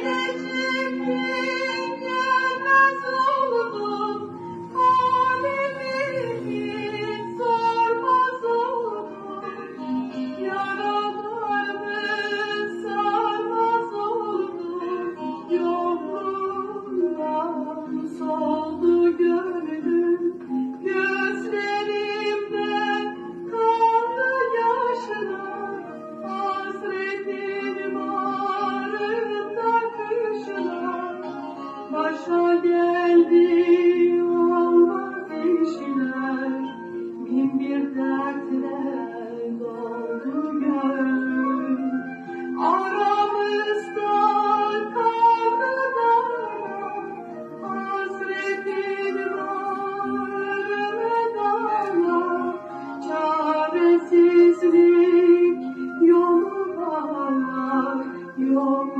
Thank you. başa geldi ağlar kişiler bin bir dertle doldu gönül aramızda kaldı da hasretin bağrına çaresizlik yolu bağlar yol